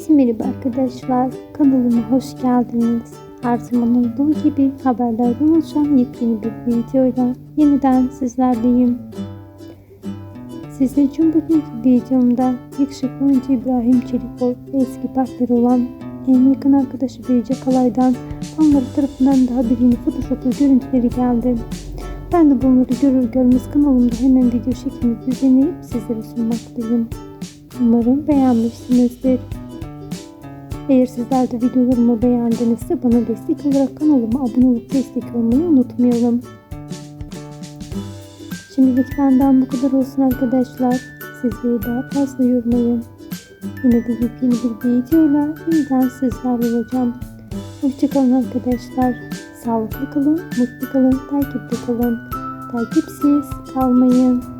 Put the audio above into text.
Herkese merhaba arkadaşlar. Kanalıma hoş geldiniz. Her zaman olduğu gibi haberlerden oluşan yepyeni bir videoyla yeniden sizlerleyim. Sizler için bugünkü videomda yakışıklı oyuncu İbrahim Çelikol ve eski partneri olan en yakın arkadaşı Beyce Kalay'dan fanları tarafından daha bir yeni photoshoplu görüntüleri geldi. Ben de bunları görür görmez kanalımda hemen video şeklinde düzenleyip sizlere sunmaktayım. Umarım beğenmişsinizdir. Eğer sizler de videolarımı beğendinizse bana destek olarak kanalıma abone olup destek olmayı unutmayalım. Şimdilik benden bu kadar olsun arkadaşlar. Sizleri daha fazla yormayın. Yine de yepyeni bir videoyla yeniden sizlerle olacağım. Hoşçakalın arkadaşlar. Sağlıklı kalın, mutlu kalın, takipte kalın. Takipsiz kalmayın.